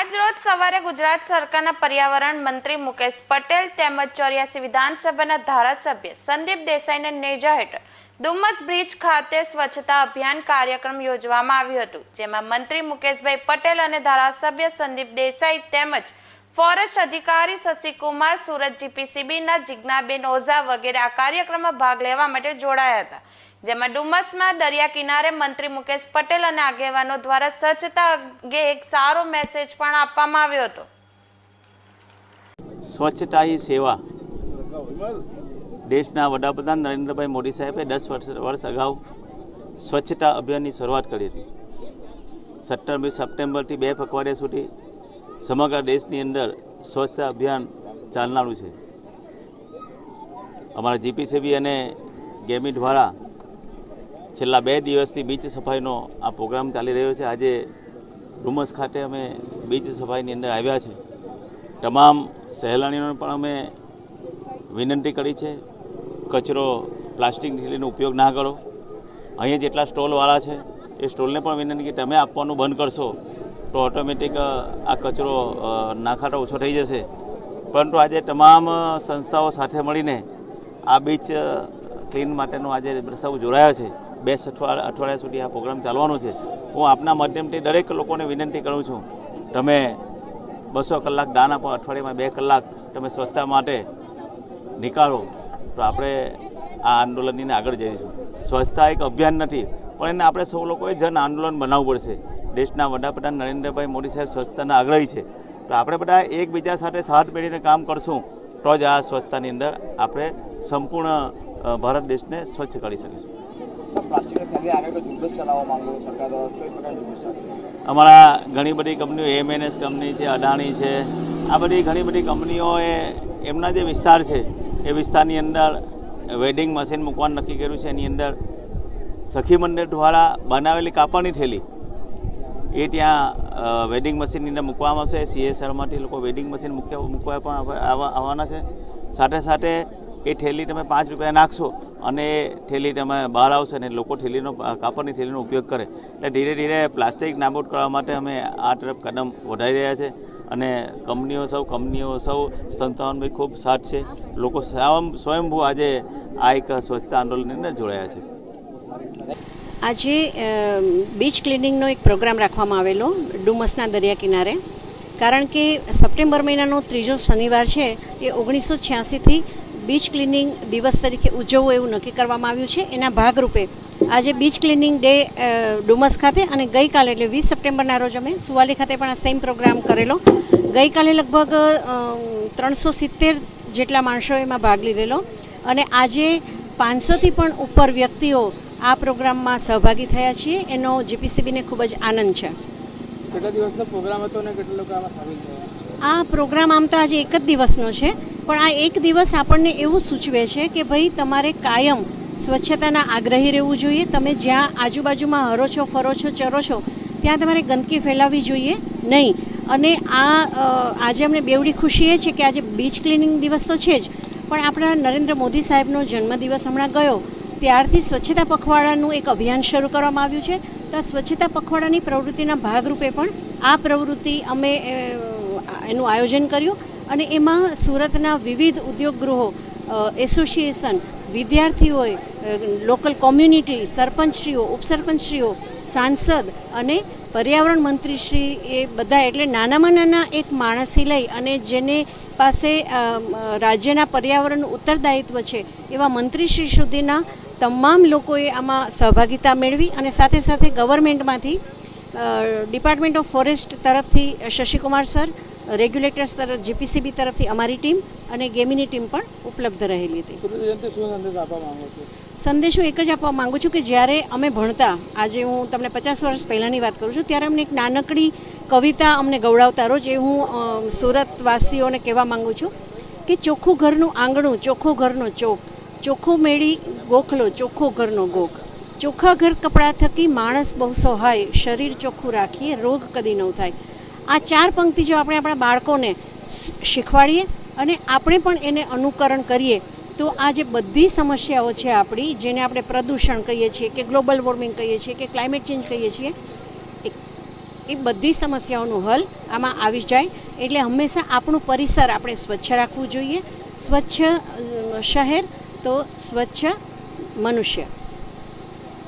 આજ સવારે ગુજરાત સરકારના પર્યાવરણ મંત્રી મુકેશ પટેલ તેમજ ચોર્યાસી વિધાનસભાના ધારાસભ્ય સંદીપ દેસાઈના નેજા હેઠળ ડુમ્મસ બ્રિજ ખાતે સ્વચ્છતા અભિયાન કાર્યક્રમ યોજવામાં આવ્યું હતું, જેમાં મંત્રી મુકેશભાઈ પટેલ અને ધારાસભ્ય સંદીપ દેસાઈ તેમજ ફોરેસ્ટ અધિકારી શશિકુમાર સુરત જીપીસીબીના જિજ્ઞાબેન ઓઝા વગેરે આ કાર્યક્રમમાં ભાગ લેવા માટે જોડાયા હતા, જેમાં ડુમસમાં દરિયા કિનારે મંત્રી મુકેશ પટેલ અને આગેવાનો દ્વારા સ્વચ્છતા અંગે એક સારો મેસેજ પણ આપવામાં આવ્યો હતો. સ્વચ્છતા એ સેવા. દેશના વડાપ્રધાન નરેન્દ્રભાઈ મોદી સાહેબે દસ વર્ષ વર્ષ અગાઉ સ્વચ્છતા અભિયાનની શરૂઆત કરી હતી. સત્તરમી સપ્ટેમ્બરથી બે પખવાડિયા સુધી સમગ્ર દેશની અંદર સ્વચ્છતા અભિયાન ચાલનારું છે. અમારા જીપીસીબી અને ગેમી દ્વારા છેલ્લા બે દિવસથી બીચ સફાઈનો આ પ્રોગ્રામ ચાલી રહ્યો છે. આજે ડુમસ ખાતે અમે બીચ સફાઈની અંદર આવ્યા છે. તમામ સહેલાણીઓને પણ અમે વિનંતી કરી છે, કચરો, પ્લાસ્ટિક થેલીનો ઉપયોગ ના કરો. અહીંયા જેટલા સ્ટોલવાળા છે, એ સ્ટોલને પણ વિનંતી કે તમે આપવાનું બંધ કરશો. તો ઓટોમેટિક આ કચરો નાખાટો ઓછો થઈ જશે. પરંતુ આજે તમામ સંસ્થાઓ સાથે મળીને આ બીચ ક્લીન માટેનો આજે સૌ જોડાયા છે. બે અઠવાડિયા સુધી આ પ્રોગ્રામ ચાલવાનો છે. હું આપના માધ્યમથી દરેક લોકોને વિનંતી કરું છું. તમે બસો કલાક દાન આપો, અઠવાડિયામાં બે કલાક તમે સ્વચ્છતા માટે નીકાળો, તો આપણે આ આંદોલનની આગળ જઈશું. સ્વચ્છતા એક અભિયાન નથી, પણ એને આપણે સૌ લોકોએ જન આંદોલન બનાવવું પડશે. દેશના વડાપ્રધાન નરેન્દ્રભાઈ મોદી સાહેબ સ્વચ્છતાના આગ્રહી છે તો આપણે બધા એકબીજા સાથે સાથ મેળવીને કામ કરશું, તો જ આ સ્વચ્છતાની અંદર આપણે સંપૂર્ણ ભારત દેશને સ્વચ્છ કરી શકીશું? અમારા ઘણી બધી કંપનીઓ એમએનએસ કંપની છે, અદાણી છે, આ બધી ઘણી બધી કંપનીઓએ એમના જે વિસ્તાર છે, એ વિસ્તારની અંદર વેડિંગ મશીન મૂકવાનું નક્કી કર્યું છે એની અંદર સખી મંડળ દ્વારા બનાવેલી કાપડની થેલી એ ત્યાં વેડિંગ મશીનની અંદર મૂકવામાં આવશે. સીએસઆરમાંથી લોકો વેડિંગ મશીન મૂક્યા મૂકવા પણ આવા- આવા- આવવાના છે. સાથે સાથે એ થેલી તમે પાંચ રૂપિયા નાખશો અને થેલી તમે બહાર આવશે અને લોકો થેલીનો કાપડની થેલીનો ઉપયોગ કરે. એટલે ધીરે ધીરે પ્લાસ્ટિક નાબૂદ કરવા માટે અમે આ તરફ કદમ વધારી રહ્યા છે અને કંપનીઓ સૌ કંપનીઓ સૌ સંસ્થાઓનો બી ખૂબ સાથ છે. લોકો સ્વયં સ્વયંભૂ આજે આ એક સ્વચ્છતા આંદોલનની અંદર જોડાયા છે. આજે બીચ ક્લિનિંગનો એક પ્રોગ્રામ રાખવામાં આવેલો, ડુમસના દરિયા કિનારે. કારણ કે સપ્ટેમ્બર મહિનાનો ત્રીજો શનિવાર છે, એ ઓગણીસો છ્યાસીથી બીચ ક્લિનિંગ દિવસ તરીકે ઉજવવું એવું નક્કી કરવામાં આવ્યું છે. એના ભાગરૂપે આજે બીચ ક્લિનિંગ ડે ડુમસ ખાતે અને ગઈકાલે એટલે વીસ સપ્ટેમ્બરના રોજ અમે સુવાલી ખાતે પણ આ સેમ પ્રોગ્રામ કરેલો. ગઈકાલે લગભગ ત્રણસો સિત્તેર જેટલા માણસોએ એમાં ભાગ લીધેલો. અને આજે પાંચસોથી પણ ઉપર વ્યક્તિઓ આ પ્રોગ્રામમાં સહભાગી થયા છીએ. એનો જીપીસીબીને ખૂબ જ આનંદ છે. કેટલા દિવસનો પ્રોગ્રામ હતો ને કેટલા લોકો આમાં સામેલ થયા? આ પ્રોગ્રામ આમ તો આજે એક જ દિવસનો છે પણ આ એક દિવસ આપણને એવું સૂચવે છે કે ભાઈ તમારે કાયમ સ્વચ્છતાના આગ્રહી રહેવું જોઈએ. તમે જ્યાં આજુબાજુમાં હરો છો ફરો છો ચરો છો ત્યાં તમારે ગંદકી ફેલાવવી જોઈએ નહીં. અને આ આજે અમને બેવડી ખુશી એ છે કે આજે બીચ ક્લિનિંગ દિવસ તો છે જ પણ આપણા નરેન્દ્ર મોદી સાહેબનો જન્મદિવસ હમણાં ગયો. ત્યારથી સ્વચ્છતા પખવાડાનું એક અભિયાન શરૂ કરવામાં આવ્યું છે. તો આ સ્વચ્છતા પખવાડાની પ્રવૃત્તિના ભાગરૂપે પણ આ પ્રવૃત્તિ અમે એનું આયોજન કર્યું અને એમાં સુરતના વિવિધ ઉદ્યોગ ગૃહો એસોસિએશન વિદ્યાર્થીઓએ લોકલ કોમ્યુનિટી, સરપંચશ્રીઓ, ઉપસરપંચશ્રીઓ, સાંસદ અને પર્યાવરણ મંત્રીશ્રી એ બધા, એટલે નાનામાં નાના એક માણસથી લઈ અને જેને પાસે રાજ્યના પર્યાવરણનું ઉત્તરદાયિત્વ છે એવા મંત્રીશ્રી સુધીના તમામ લોકોએ આમાં સહભાગિતા મેળવી અને સાથે સાથે ગવર્મેન્ટમાંથી ડિપાર્ટમેન્ટ ઓફ ફોરેસ્ટ તરફથી શશિકુમાર સર રેગ્યુલેટર્સ તરફ જીપીસીબી તરફથી અમારી ટીમ અને ગેમીની ટીમ પણ ઉપલબ્ધ રહેલી હતી. સંદેશ એક જ આપવા માંગુ છું કે જ્યારે અમે ભણતા આજે હું તમને પચાસ વર્ષ પહેલાંની વાત કરું છું ત્યારે અમને એક નાનકડી કવિતા અમને ગવડાવતા રોજ એ હું સુરતવાસીઓને કહેવા માંગુ છું કે ચોખ્ખું ઘરનું આંગણું ચોખ્ખું ઘરનો ચોક ચોખ્ખો મેળી, ગોખલો ચોખ્ખો ઘરનો ગોખ. ચોખ્ખા ઘર કપડાં થકી માણસ બહુ સહાય, શરીર ચોખ્ખું રાખીએ, રોગ કદી ન થાય. આ ચાર પંક્તિ જો આપણે આપણા બાળકોને શીખવાડીએ અને આપણે પણ એને અનુકરણ કરીએ, તો આ જે બધી સમસ્યાઓ છે આપણી, જેને આપણે પ્રદૂષણ કહીએ છીએ કે ગ્લોબલ વોર્મિંગ કહીએ છીએ કે ક્લાઇમેટ ચેન્જ કહીએ છીએ, એ- બધી સમસ્યાઓનો હલ આમાં આવી જાય. એટલે હંમેશા આપણું પરિસર આપણે સ્વચ્છ રાખવું જોઈએ. સ્વચ્છ શહેર તો સ્વચ્છ મનુષ્ય.